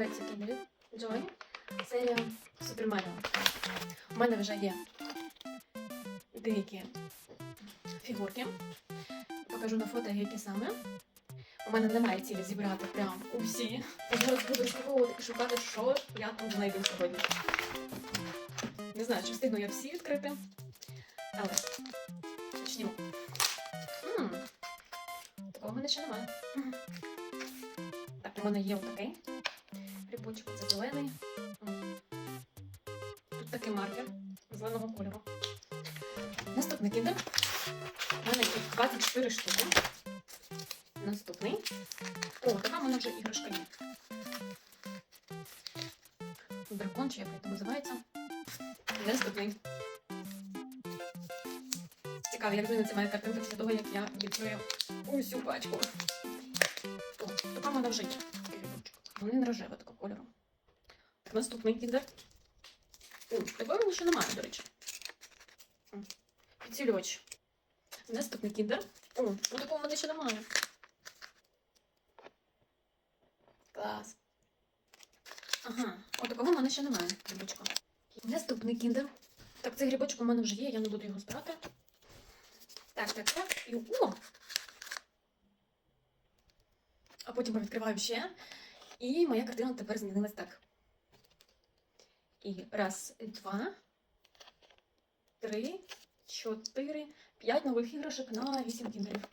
колекція кіндерів Joy. Серія Супер Маріо. У мене вже є деякі фігурки. Покажу на фото, які саме. У мене немає цілі зібрати прям усі. Я зараз буду розпаковувати і шукати, що я там знайду сьогодні. Не знаю, чи встигну я всі відкрити. Але почнімо. Такого в мене ще немає. Так, у мене є отакий грибочок, це зелений. Тут такий маркер зеленого кольору. Наступний кіндер. У мене тут 24 штуки. Наступний. О, така в мене вже іграшка є. Дракон, чи як це називається. Наступний. Цікаво, як зміниться моя картинка після того, як я відкрию усю пачку. О, така в мене вже є. Не рожева такого кольору. Наступний кіндер. Такого ще немає, до речі. М, Підсилювач. Наступний кіндер. О, ну такого в мене ще немає. Клас. Ага, о, такого в мене ще немає грибочка. Наступний кіндер. Так, цей грибочок у мене вже є, я не буду його збирати. Так, так, так. І о! А потім відкриваю ще. І моя картина тепер змінилась так. І раз, два, три, чотири, п'ять нових іграшок на вісім кіндерів.